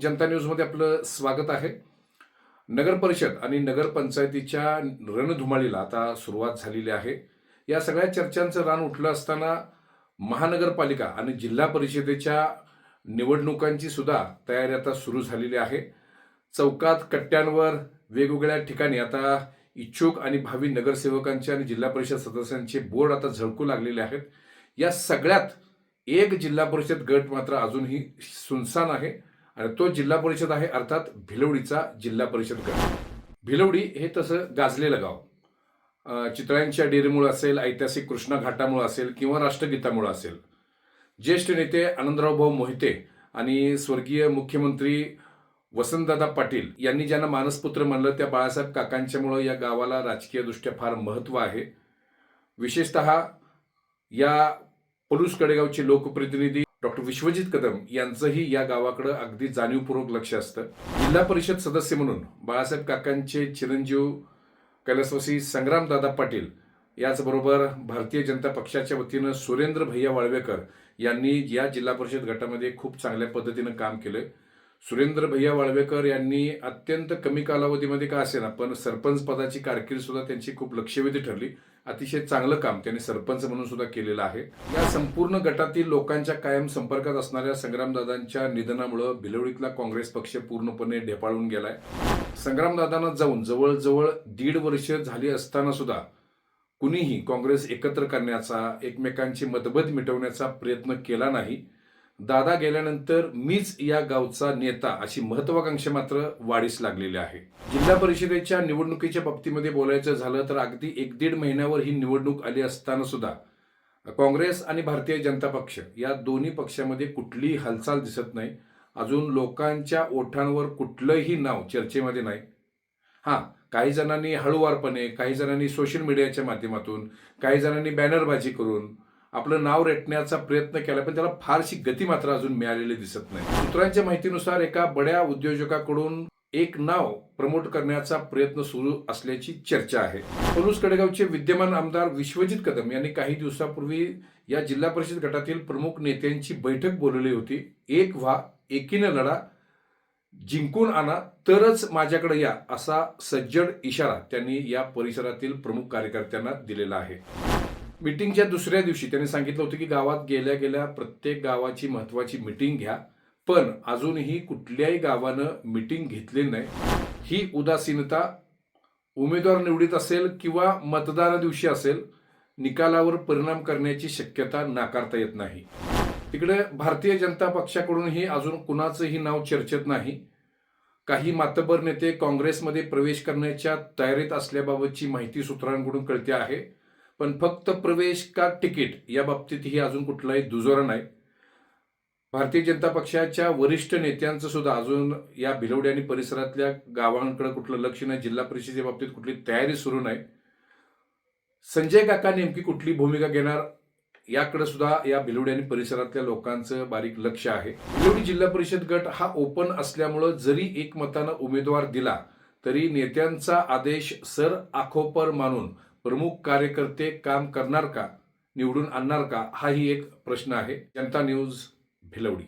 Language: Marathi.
जनता न्यूजमध्ये आपलं स्वागत आहे. नगर परिषद आणि नगरपंचायतीच्या रणधुमाळीला आता सुरुवात झालेली आहे. या सगळ्या चर्चांचं रान उठलं असताना महानगरपालिका आणि जिल्हा परिषदेच्या निवडणुकांची सुद्धा तयारी आता सुरू झालेली आहे. चौकात कट्ट्यांवर वेगवेगळ्या ठिकाणी आता इच्छुक आणि भावी नगरसेवकांचे आणि जिल्हा परिषद सदस्यांचे बोर्ड आता झळकू लागलेले आहेत. या सगळ्यात एक जिल्हा परिषद गट मात्र अजूनही सुनसान आहे. आणि तो जिल्हा परिषद आहे अर्थात भिलवडीचा जिल्हा परिषद गट. भिलवडी हे तसं गाजलेलं गाव. चितळ्यांच्या डेअरीमुळे असेल ऐतिहासिक कृष्णा घाटामुळे असेल किंवा राष्ट्रगीतामुळे असेल. ज्येष्ठ नेते आनंदराव भाऊ मोहिते आणि स्वर्गीय मुख्यमंत्री वसंतदादा पाटील यांनी ज्यांना मानसपुत्र म्हणलं त्या बाळासाहेब काकांच्यामुळं या गावाला राजकीयदृष्ट्या फार महत्त्व आहे. विशेषत या पलूस कडेगावचे लोकप्रतिनिधी डॉक्टर विश्वजित कदम यांचंही या गावाकडं अगदी जाणीवपूर्वक लक्ष असतं. जिल्हा परिषद सदस्य म्हणून बाळासाहेब काकांचे चिरंजीव कैलासवासी संग्रामदादा पाटील याचबरोबर भारतीय जनता पक्षाच्या वतीनं सुरेंद्र भैया वाळवेकर यांनी या जिल्हा परिषद गटामध्ये खूप चांगल्या पद्धतीनं काम केलंय सुरेंद्र भैया वाळवेकर यांनी अत्यंत कमी कालावधीमध्ये का असेना पण सरपंच पदाची कारकीर्द सुद्धा त्यांची खूप लक्षवेधी ठरली. अतिशय चांगलं काम त्यांनी सरपंच म्हणून सुद्धा केलेलं आहे. या संपूर्ण गटातील लोकांच्या कायम संपर्कात असणाऱ्या संग्रामदादांच्या निधनामुळं भिलवडीतला काँग्रेस पक्ष पूर्णपणे ढेपाळून गेलाय. संग्रामदादांना जाऊन जवळजवळ दीड वर्ष झाली असताना सुद्धा कुणीही काँग्रेस एकत्र करण्याचा एकमेकांची मतभेद मिटवण्याचा प्रयत्न केला नाही. दादा गेल्यानंतर मीच या गावचा नेता अशी महत्वाकांक्षा मात्र वाढीस लागलेली आहे. जिल्हा परिषदेच्या निवडणुकीच्या बाबतीमध्ये बोलायचं झालं तर अगदी एक दीड महिन्यावर ही निवडणूक आली असताना सुद्धा काँग्रेस आणि भारतीय जनता पक्ष या दोन्ही पक्षामध्ये कुठलीही हालचाल दिसत नाही. अजून लोकांच्या ओठांवर कुठलंही नाव चर्चेमध्ये नाही. हां काही जणांनी हळूवारपणे काही जणांनी सोशल मीडियाच्या माध्यमातून काही जणांनी बॅनरबाजी करून आपलं नाव रेटण्याचा प्रयत्न केला पण त्याला फारशी गती मात्र अजून मिळालेली दिसत नाही. सूत्रांच्या माहितीनुसार एका बड्या उद्योजकाकडून एक नाव प्रमोट करण्याचा प्रयत्न सुरू असल्याची चर्चा आहे. पलूस कडेगावचे विद्यमान आमदार विश्वजित कदम यांनी काही दिवसापूर्वी या जिल्हा परिषद गटातील प्रमुख नेत्यांची बैठक बोलवली होती. एक व्हा एकीनं लढा जिंकून आणा तरच माझ्याकडे या असा सज्जड इशारा त्यांनी या परिसरातील प्रमुख कार्यकर्त्यांना दिलेला आहे. मीटिंगच्या दुसऱ्या दिवशी त्यांनी सांगितलं होतं की गावात गेल्या गेल्या प्रत्येक गावाची महत्वाची मीटिंग घ्या पण अजूनही कुठल्याही गावानं मीटिंग घेतली नाही. ही उदासीनता उमेदवार निवडीत असेल किंवा मतदाना दिवशी असेल निकालावर परिणाम करण्याची शक्यता नाकारता येत नाही. तिकडे भारतीय जनता पक्षाकडूनही अजून कुणाचंही नाव चर्चेत नाही. काही मातबर नेते काँग्रेसमध्ये प्रवेश करण्याच्या तयारीत असल्याबाबतची माहिती सूत्रांकडून कळते आहे. पण फक्त प्रवेश का तिकीट या बाबतीतही अजून कुठलाही दुजोरा नाही. भारतीय जनता पक्षाच्या वरिष्ठ नेत्यांचं सुद्धा अजून या भिलवडी आणि परिसरातल्या गावांकडे कुठलं लक्ष नाही जिल्हा परिषदेच्या बाबतीत कुठली तयारी सुरू नाही. संजय काका नेमकी कुठली भूमिका घेणार याकडे सुद्धा या भिलवडी आणि परिसरातल्या लोकांचं बारीक लक्ष आहे. भिलवडी जिल्हा परिषद गट हा ओपन असल्यामुळं जरी एकमतानं उमेदवार दिला तरी नेत्यांचा आदेश सर आखोपर मानून प्रमुख कार्यकर्ते काम करणार का निवडून आणणार का हाही एक प्रश्न आहे. जनता न्यूज भिलवडी.